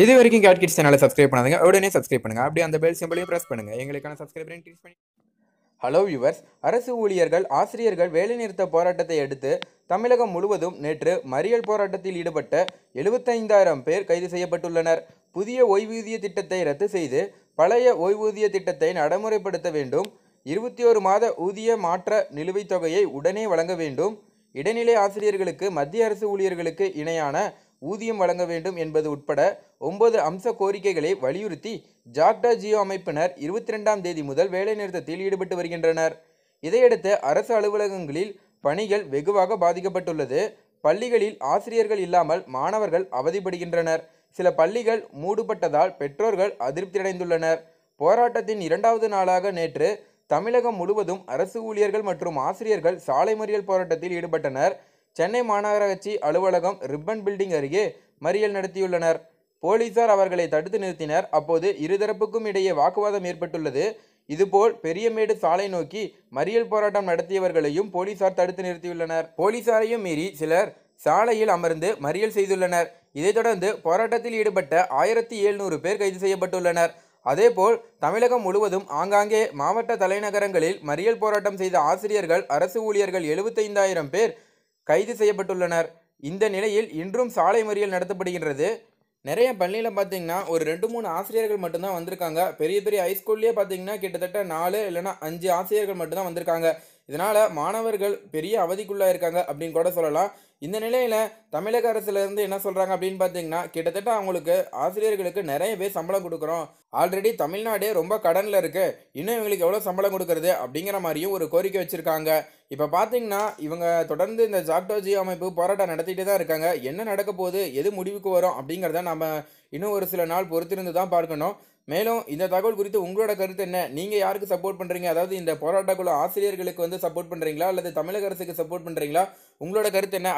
இது வரைக்கும் Cat Kids சேனலை சப்ஸ்கிரைப் பண்ணாதுங்க. உடனே சப்ஸ்கிரைப் பண்ணுங்க. அப்படியே அந்த பெல் சிம்பிளையும் ப்ரெஸ் பண்ணுங்க. எங்களுக்கான சப்ஸ்கிரைபரையும் கிளிக் பண்ணி ஹலோ வியூவர்ஸ் அரசு ஊழியர்கள் ஆசிரியர்கள் வேலைநிறுத்த போராட்டத்தை அடுத்து தமிழகம் முழுவதும் நேற்று மறியல் போராட்டத்தில் ஈடுபட்ட எழுபத்தைந்தாயிரம் பேர் கைது செய்யப்பட்டுள்ளனர். புதிய ஓய்வூதிய திட்டத்தை ரத்து செய்து பழைய ஓய்வூதிய திட்டத்தை நடைமுறைப்படுத்த வேண்டும். இருபத்தி ஒரு மாத ஊதிய மாற்ற நிலுவைத் தொகையை உடனே வழங்க வேண்டும். இடைநிலை ஆசிரியர்களுக்கு மத்திய அரசு ஊழியர்களுக்கு இணையான ஊதியம் வழங்க வேண்டும் என்பது உட்பட ஒன்பது அம்ச கோரிக்கைகளை வலியுறுத்தி ஜாக்டா ஜியோ அமைப்பினர் இருபத்தி ரெண்டாம் தேதி முதல் வேலைநிறுத்தத்தில் ஈடுபட்டு வருகின்றனர். இதையடுத்து அரசு அலுவலகங்களில் பணிகள் வெகுவாக பாதிக்கப்பட்டுள்ளது. பள்ளிகளில் ஆசிரியர்கள் இல்லாமல் மாணவர்கள் அவதிப்படுகின்றனர். சில பள்ளிகள் மூடுபட்டதால் பெற்றோர்கள் அதிருப்தியடைந்துள்ளனர். போராட்டத்தின் இரண்டாவது நாளாக நேற்று தமிழகம் முழுவதும் அரசு ஊழியர்கள் மற்றும் ஆசிரியர்கள் சாலை மறியல் போராட்டத்தில் ஈடுபட்டனர். சென்னை மாநகராட்சி அலுவலகம் ரிப்பன் பில்டிங் அருகே மறியல் நடத்தியுள்ளனர். போலீசார் அவர்களை தடுத்து நிறுத்தினர். அப்போது இருதரப்புக்கும் இடையே வாக்குவாதம் ஏற்பட்டுள்ளது. இதுபோல் பெரியமேடு சாலை நோக்கி மறியல் போராட்டம் நடத்தியவர்களையும் போலீசார் தடுத்து நிறுத்தியுள்ளனர். போலீசாரையும் மீறி சிலர் சாலையில் அமர்ந்து மறியல் செய்துள்ளனர். இதைத் தொடர்ந்து போராட்டத்தில் ஈடுபட்ட ஆயிரத்தி எழுநூறு பேர் கைது செய்யப்பட்டுள்ளனர். அதேபோல் தமிழகம் முழுவதும் ஆங்காங்கே மாவட்ட தலைநகரங்களில் மறியல் போராட்டம் செய்த ஆசிரியர்கள் அரசு ஊழியர்கள் எழுபத்தைந்தாயிரம் பேர் கைது செய்யப்பட்டுள்ளனர். இந்த நிலையில் இன்றும் சாலை மறியல் நடத்தப்படுகின்றது. நிறைய பள்ளியில் பார்த்தீங்கன்னா ஒரு ரெண்டு மூணு ஆசிரியர்கள் மட்டும்தான் வந்திருக்காங்க. பெரிய பெரிய ஹைஸ்கூல்லேயே பார்த்தீங்கன்னா கிட்டத்தட்ட நாலு இல்லைன்னா அஞ்சு ஆசிரியர்கள் மட்டும்தான் வந்திருக்காங்க. இதனால் மாணவர்கள் பெரிய அவதிக்குள்ளாக இருக்காங்க அப்படின்னு கூட சொல்லலாம். இந்த நிலையில் தமிழக அரசுலேருந்து என்ன சொல்கிறாங்க அப்படின்னு பார்த்தீங்கன்னா கிட்டத்தட்ட அவங்களுக்கு ஆசிரியர்களுக்கு நிறைய பேர் சம்பளம் கொடுக்குறோம். ஆல்ரெடி தமிழ்நாடே ரொம்ப கடனில் இருக்குது இன்னும் இவங்களுக்கு எவ்வளோ சம்பளம் கொடுக்குறது அப்படிங்கிற மாதிரியும் ஒரு கோரிக்கை வச்சுருக்காங்க. இப்போ பார்த்தீங்கன்னா இவங்க தொடர்ந்து இந்த ஜாக்டோஜி அமைப்பு போராட்டம் நடத்திட்டு தான் இருக்காங்க. என்ன நடக்க போகுது? எது முடிவுக்கு வரும்? அப்படிங்கிறத நம்ம இன்னும் ஒரு சில நாள் பொறுத்திருந்து தான் பார்க்கணும். மேலும் இந்த தகவல் குறித்து உங்களோட கருத்து என்ன? நீங்கள் யாருக்கு சப்போர்ட் பண்ணுறீங்க அதாவது இந்த போராட்டக்குழு ஆசிரியர்களுக்கு வந்து சப்போர்ட் பண்ணுறீங்களா அல்லது தமிழக அரசுக்கு சப்போர்ட் பண்ணுறீங்களா உங்களோட கருத்து என்ன?